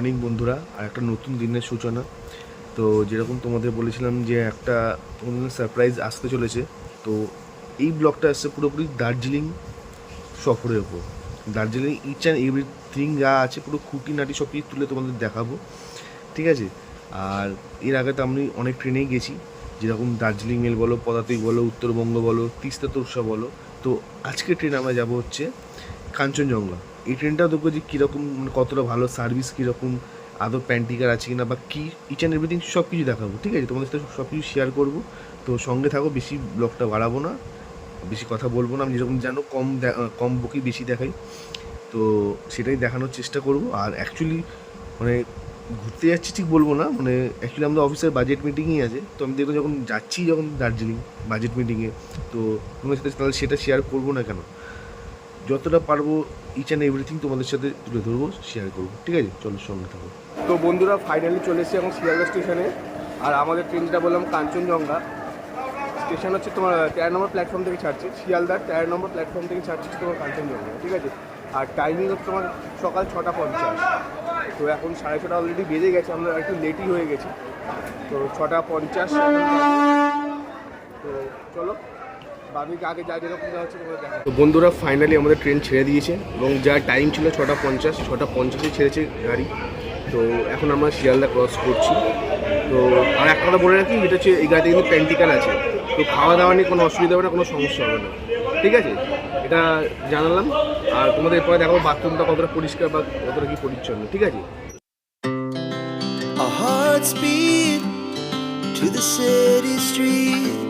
Morning বন্ধুরা, আর একটা নতুন দিনের সূচনা। তো যেরকম তোমাদের বলেছিলাম যে একটা সারপ্রাইজ আসতে চলেছে, তো এই ব্লগটা আসছে পুরোপুরি দার্জিলিং সফরের ওপর দার্জিলিং ইচ অ্যান্ড এভরিথিং যা আছে, পুরো খুঁটিনাটি সব কিছু তুলে তোমাদের দেখাবো, ঠিক আছে? আর এর আগে তো আমি অনেক ট্রেনেই গেছি, যেরকম দার্জিলিং মেল বলো, পদাতিক বলো, উত্তরবঙ্গ বলো, তিস্তা তোরসা বলো। তো আজকে ট্রেন আমরা যাব হচ্ছে কাঞ্চনজঙ্ঘা। এই ট্রেনটাও দেখব যে কীরকম মানে কতটা ভালো সার্ভিস কীরকম আদৌ প্যান্টিকার আছে কিনা বা কী ইচ অ্যান্ড এভরিথিং সব কিছু দেখাবো, ঠিক আছে? তোমাদের সাথে সব কিছু শেয়ার করব। তো সঙ্গে থাকো, বেশি ব্লগটা বাড়াবো না, বেশি কথা বলব না, আমি যেরকম জানো কম কম বকি বেশি দেখাই। তো সেটাই দেখানোর চেষ্টা করব। আর অ্যাকচুয়ালি মানে ঘুরতে যাচ্ছি ঠিক বলব না মানে অ্যাকচুয়ালি আমাদের অফিসের বাজেট মিটিংই আছে। তো আমি দেখব যখন যাচ্ছি যখন দার্জিলিং বাজেট মিটিংয়ে তো তোমাদের সাথে তাহলে সেটা শেয়ার করব না কেন? যতটা পারব ইচ অ্যান্ড এভরিথিং তোমাদের সাথে তুলে ধরবো শেয়ার করব। ঠিক আছে? চলো, সঙ্গে থাকো। তো বন্ধুরা ফাইনালি চলে এসেছি এখন শিয়ালদা স্টেশনে। আর আমাদের ট্রেন যেটা বললাম কাঞ্চনজঙ্ঘা। স্টেশন হচ্ছে তোমার, তেরো নম্বর প্ল্যাটফর্ম থেকে ছাড়ছে। শিয়ালদার তেরো নম্বর প্ল্যাটফর্ম থেকে ছাড়ছে তোমার কাঞ্চনজঙ্ঘা, ঠিক আছে? আর টাইমিং হচ্ছে তোমার সকাল ছটা পঞ্চাশ। তো এখন সাড়ে ছটা অলরেডি বেজে গেছে, আমরা একটু লেটই হয়ে গেছি। তো ছটা পঞ্চাশ। তো চলো। বাদিকে আগে যা যেরকম যা হচ্ছে দেখা। তো বন্ধুরা ফাইনালি আমাদের ট্রেন ছেড়ে দিয়েছে এবং যা টাইম ছিল ছটা পঞ্চাশ ছটা পঞ্চাশে ছেড়েছে গাড়ি। তো এখন আমরা শিয়ালদা ক্রস করছি। তো আর একটা কথা বলে রাখি এটা হচ্ছে এই গাড়িতে কিন্তু প্যান্টিকাল আছে। তো খাওয়া দাওয়া নিয়ে কোনো অসুবিধা হবে না কোনো সমস্যা হবে না। ঠিক আছে? এটা জানালাম। আর তোমাদের এরপরে দেখো বাথরুমটা কতটা পরিষ্কার বা কতটা কি পরিচ্ছন্ন। ঠিক আছে? To the city streets.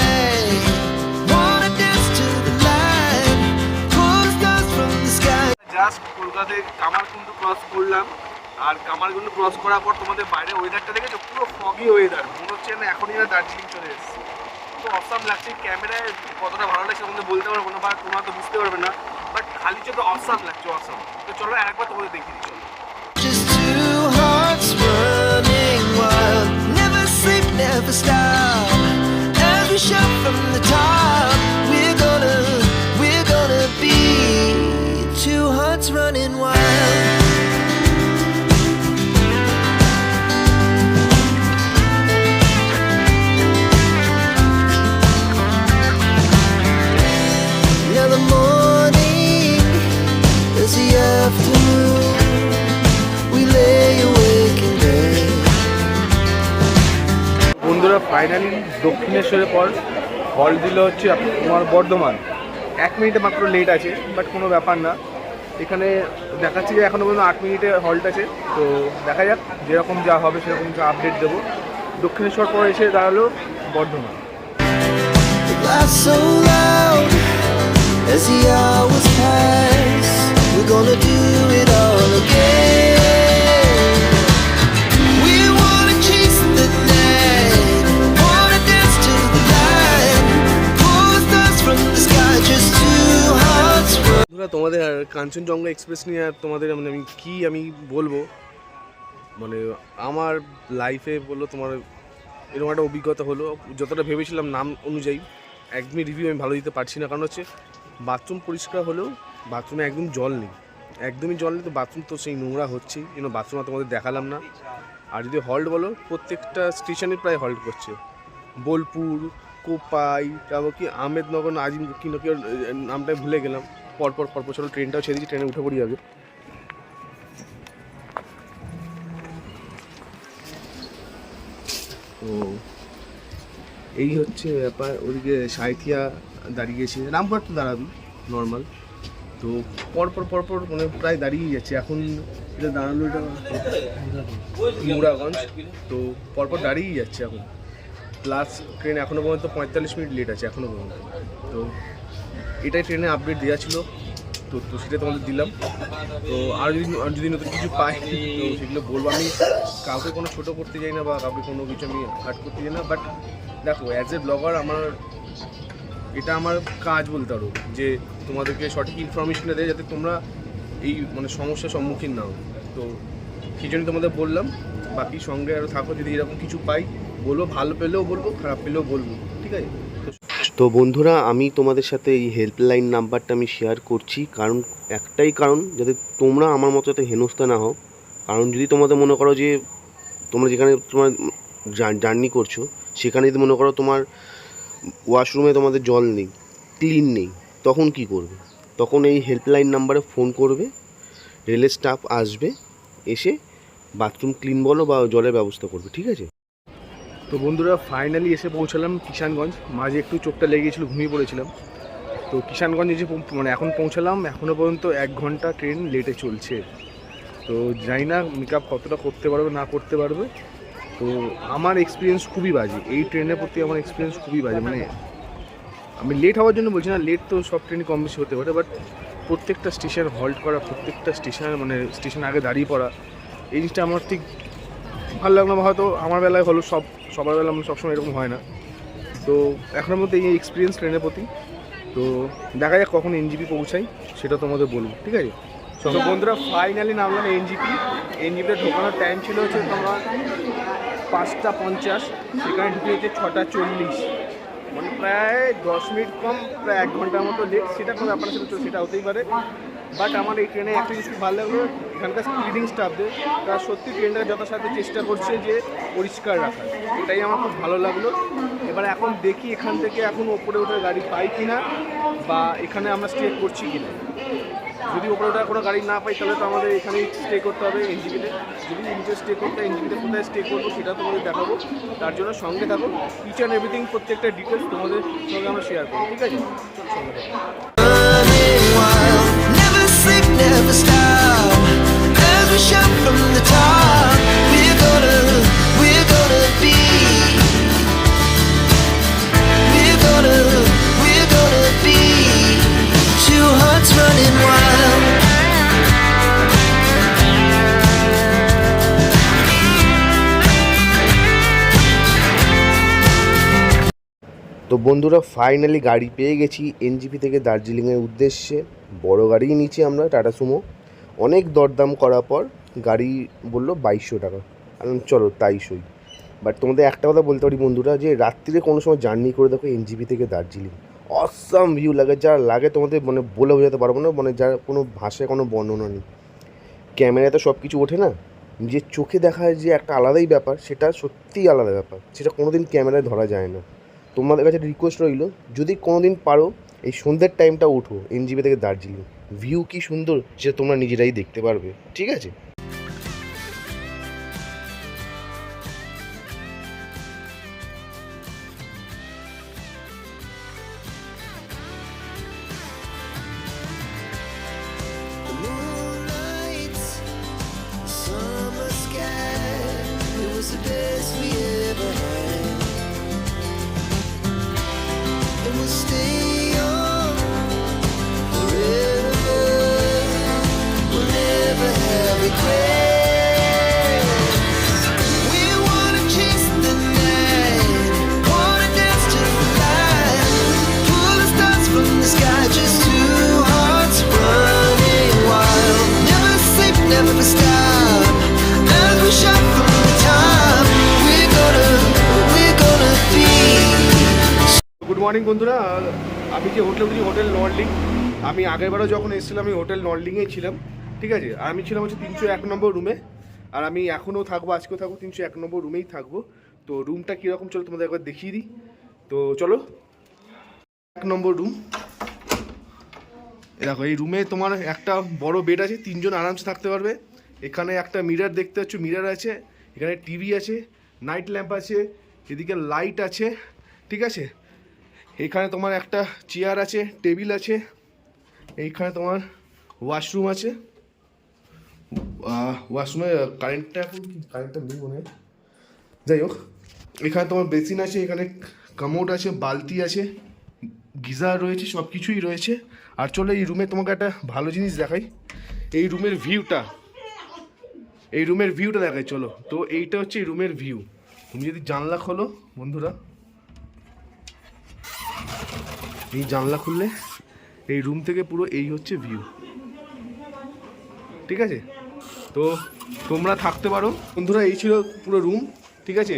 কলকাতায় কামারকুণ্ড ক্রস করলাম। আর কামারকুণ্ড ক্রস করার পর তোমাদের বাইরে ওয়েদারটা দেখেছ? পুরো ফগি ওয়েদার মনে হচ্ছে না এখনই না দার্জিলিং চলে এসেছি। তো অসাম লাগছে। ক্যামেরায় কতটা ভালো লাগছে তোমাদের বলতে পারব না বা তোমরা তো বুঝতে পারবে না। বাট খালি চোখে অসাম লাগছে অসাম তো চলো আরেকবার তোমাদের দেখিয়ে wild, never sleep, never stop. We shout from the top, দক্ষিণেশ্বরের পর হল দিল হচ্ছে তোমার বর্ধমান। এক মিনিটে মাত্র লেট আছে বাট কোনো ব্যাপার না। এখানে দেখাচ্ছি যে এখনও পর্যন্ত আট মিনিটে হল্ট আছে, তো দেখা যাক যেরকম যা হবে সেরকম যা আপডেট দেবো। দক্ষিণেশ্বর পর এসে দাঁড়াল Bardhaman. As the hours pass. We're gonna do বন্ধুরা তোমাদের আর কাঞ্চনজঙ্ঘা এক্সপ্রেস নিয়ে আর তোমাদের মানে আমি কী আমি বলব? মানে আমার লাইফে বলল তোমার এরকম একটা অভিজ্ঞতা হলো। যতটা ভেবেছিলাম নাম অনুযায়ী একদমই রিভিউ আমি ভালো দিতে পারছি না। কারণ হচ্ছে বাথরুম পরিষ্কার হলেও বাথরুমে একদম জল নেই। একদমই জল নেই তো বাথরুম তো সেই নোংরা হচ্ছেই। জন্য বাথরুম তোমাদের দেখালাম না। আর যদি হল্ট বলো প্রত্যেকটা স্টেশনে প্রায় হল্ট করছে। বোলপুর কোপাই তারপর কি আহমেদনগর আজিম কি না কি ওর, নামটা ভুলে গেলাম। পরপর পরপর চলো ট্রেনটাও ছেড়ে দিচ্ছি, ট্রেনে উঠে পড়ি আগে। তো এই হচ্ছে ব্যাপার, ওদিকে সাঁইথিয়া দাঁড়িয়েছে রামপুরহাট তো দাঁড়াবি নর্মাল তো পরপর পরপর মানে প্রায় দাঁড়িয়ে যাচ্ছে। এখন এটা দাঁড়াল এটা মুরাগঞ্জ। তো পরপর দাঁড়িয়েই যাচ্ছে এখন। প্লাস ট্রেন এখনও পর্যন্ত পঁয়তাল্লিশ মিনিট লেট আছে এখনও পর্যন্ত। তো এটাই ট্রেনে আপডেট দেওয়া ছিল। তো তো সেটা তোমাদের দিলাম। তো আর যদি আর যদি নতুন কিছু পাই, তো সেগুলো বলব। আমি কাউকে কোনো ছোটো করতে যাই না বা কাউকে কোনো কিছু আমি হার্ট করতে যাই না বাট দেখো অ্যাজ এ ব্লগার আমার, এটা আমার কাজ বলতে পারো, যে তোমাদেরকে সঠিক ইনফরমেশনটা দেয় যাতে তোমরা এই মানে সমস্যার সম্মুখীন না হও। তো সেই জন্য তোমাদের বললাম, বাকি সঙ্গে আরও থাকো, যদি এরকম কিছু পাই, বলব, ভালো পেলেও বলব, খারাপ পেলেও বলব, ঠিক আছে? তো বন্ধুরা, আমি তোমাদের সাথে এই হেল্পলাইন নাম্বারটা আমি শেয়ার করছি। কারণ, একটাই কারণ, যাতে তোমরা আমার মতো যাতে হেনস্থা না হও। কারণ, যদি তোমাদের মনে করো যে, তোমরা যেখানে তোমার জার্নি করছ, সেখানে যদি মনে করো তোমার ওয়াশরুমে তোমাদের জল নেই ক্লিন নেই, তখন কি করবে? তখন এই হেল্পলাইন নাম্বারে ফোন করবে রেলের স্টাফ আসবে, এসে বাথরুম ক্লিন বলো বা জলের ব্যবস্থা করবে, ঠিক আছে? তো বন্ধুরা ফাইনালি এসে পৌঁছালাম কিষানগঞ্জ। মাঝে একটু চোখটা লেগে গেছিল ঘুমিয়ে পড়েছিলাম। তো কিষানগঞ্জে পৌ- মানে এখন পৌঁছালাম এখনও পর্যন্ত এক ঘণ্টা ট্রেন লেটে চলছে। তো জানি না মেকআপ কতটা করতে পারবে, না করতে পারবে। তো আমার এক্সপিরিয়েন্স খুবই বাজে। এই ট্রেনের প্রতি আমার এক্সপিরিয়েন্স খুবই বাজে। মানে আমি লেট হওয়ার জন্য বলছি না লেট তো সব ট্রেনই কম বেশি হতে পারে বাট প্রত্যেকটা স্টেশন হল্ট করা, প্রত্যেকটা স্টেশন মানে স্টেশন আগে দাঁড়িয়ে পড়া, এই জিনিসটা আমার ঠিক ভালো লাগল হয়তো আমার বেলায় হলো, সব সবার বেলা সবসময় এরকম হয় না। তো এখনের মধ্যে এই এক্সপিরিয়েন্স ট্রেনের প্রতি। তো দেখা যাক কখন এনজিপি পৌঁছাই সেটা তোমাদের বলব ঠিক আছে? তো বন্ধুরা ফাইনালি নামলাম এনজিপি এনজিপিতে ঢোকানোর টাইম ছিল হচ্ছে তোমার পাঁচটা পঞ্চাশ সেখানে ঢুকে হচ্ছে ছটা চল্লিশ। মানে প্রায় দশ মিনিট কম প্রায় এক ঘণ্টার মতো লেট সেটা কোনো ব্যাপার ছিল সেটা হতেই পারে। বাট আমার এই ট্রেনে একটা জিনিস খুব ভালো লাগল এখানকার স্পিডিং স্টাফদের তারা সত্যি ট্রেনটাকে যথাসাধ্য চেষ্টা করছে যে পরিষ্কার রাখার। এটাই আমার খুব ভালো লাগল। এবার এখন দেখি এখান থেকে এখন ওপরে ওঠার গাড়ি পাই কিনা বা এখানে আমরা স্টে করছি কিনা। যদি ওপরে ওঠার কোনো গাড়ি না পাই, তাহলে তো আমাদের এখানেই স্টে করতে হবে এনজিপিতে যদি নিচে স্টে করতে এনজিপিতে কোথায় স্টে করব সেটা তোমাদের দেখাবো। তার জন্য সঙ্গে থাকো। ইচ অ্যান্ড এভরিথিং প্রত্যেকটা ডিটেলস তোমাদের সঙ্গে আমরা শেয়ার করব, ঠিক আছে? সঙ্গে থাকো। তো বন্ধুরা ফাইনালি গাড়ি পেয়ে গেছি এনজিপি থেকে দার্জিলিংয়ের উদ্দেশ্যে। বড় গাড়িই নিচ্ছি আমরা টাটা সুমো অনেক দরদাম করার পর গাড়ি বলল বাইশশো টাকা। আমি চলো তাই সই। বাট তোমাদের একটা কথা বলতে পারি বন্ধুরা, যে রাত্রিরে কোনো সময় জার্নি করে দেখো এনজিপি থেকে দার্জিলিং। অসাম ভিউ লাগে, যা লাগে তোমাদের মানে বলে বোঝাতে পারব না মানে যার কোনো ভাষায় কোনো বর্ণনা নেই। ক্যামেরায় তো সব কিছু ওঠে না। নিজের চোখে দেখা যে একটা আলাদাই ব্যাপার, সেটা সত্যিই আলাদা ব্যাপার। সেটা কোনোদিন ক্যামেরায় ধরা যায় না। তোমাদের কাছে রিকোয়েস্ট রইল, যদি কোনোদিন পারো, এই সন্ধ্যের টাইমটা উঠো এনজিপি থেকে দার্জিলিং। ভিউ কি সুন্দর, সেটা তোমরা নিজেরাই দেখতে পারবে, ঠিক আছে? মর্নিং বন্ধুরা। আমি যে হোটেল বলছি হোটেল নর্লিং আমি আগেরবারও যখন এসেছিলাম, আমি হোটেল নর্লিংয়েই ছিলাম, ঠিক আছে? আর আমি ছিলাম হচ্ছে তিনশো এক নম্বর রুমে আর আমি এখনও থাকব, আজকেও থাকব, তিনশো এক নম্বর রুমেই থাকব। তো রুমটা কীরকম চলো তোমাদের একবার দেখিয়ে দিই। তো চলো, এক নম্বর রুম দেখো, এই রুমে তোমার একটা বড় বেড আছে, তিনজন আরামসে থাকতে পারবে। এখানে একটা মিরার দেখতে পাচ্ছ মিরার আছে, এখানে টিভি আছে নাইট ল্যাম্প আছে, এদিকে লাইট আছে, ঠিক আছে? এখানে তোমার একটা চেয়ার আছে টেবিল আছে, এইখানে তোমার ওয়াশরুম আছে। ওয়াশরুমে কারেন্টটা এখন কারেন্টটা নেই মনে হয়। যাই হোক, এখানে তোমার বেসিন আছে, এখানে কামোড আছে, বালতি আছে, গিজার রয়েছে সব কিছুই রয়েছে। আর চলো এই রুমে তোমাকে একটা ভালো জিনিস দেখাই। এই রুমের ভিউটা এই রুমের ভিউটা দেখাই, চলো। তো এইটা হচ্ছে এই রুমের ভিউ তুমি যদি জানলা খোলো, বন্ধুরা এই জানলা খুললে এই রুম থেকে পুরো এই হচ্ছে ভিউ ঠিক আছে? তো তোমরা থাকতে পারো। বন্ধুরা, এই ছিল পুরো রুম ঠিক আছে?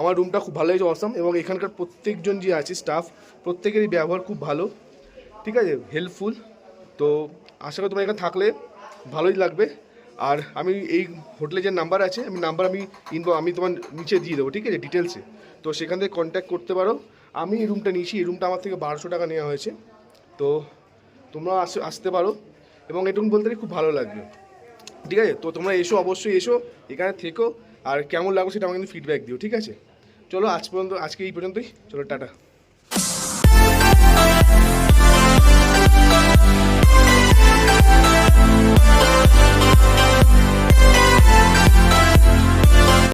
আমার রুমটা খুব ভালো হয়েছে অসাম এবং এখানকার প্রত্যেকজন যে আছে স্টাফ প্রত্যেকেরই ব্যবহার খুব ভালো। ঠিক আছে? হেল্পফুল তো আশা করি তোমরা এখানে থাকলে ভালোই লাগবে। আর আমি এই হোটেলে যে নাম্বার আছে, আমি নাম্বার আমি ইনবো আমি তোমার নিচে দিয়ে দেবো, ঠিক আছে? ডিটেলসে তো সেখান থেকে কন্ট্যাক্ট করতে পারো। আমি এই রুমটা নিয়েছি, এই রুমটা আমার থেকে বারোশো টাকা নেওয়া হয়েছে। তো তোমরা আসতে পারো। এবং এটুকু বলতে খুব ভালো লাগবে। ঠিক আছে? তো তোমরা এসো, অবশ্যই এসো, এখানে থেকো। আর কেমন লাগো সেটা আমাকে ফিডব্যাক দিও, ঠিক আছে? চলো, আজ পর্যন্ত, আজকে এই পর্যন্তই। চলো, টাটা।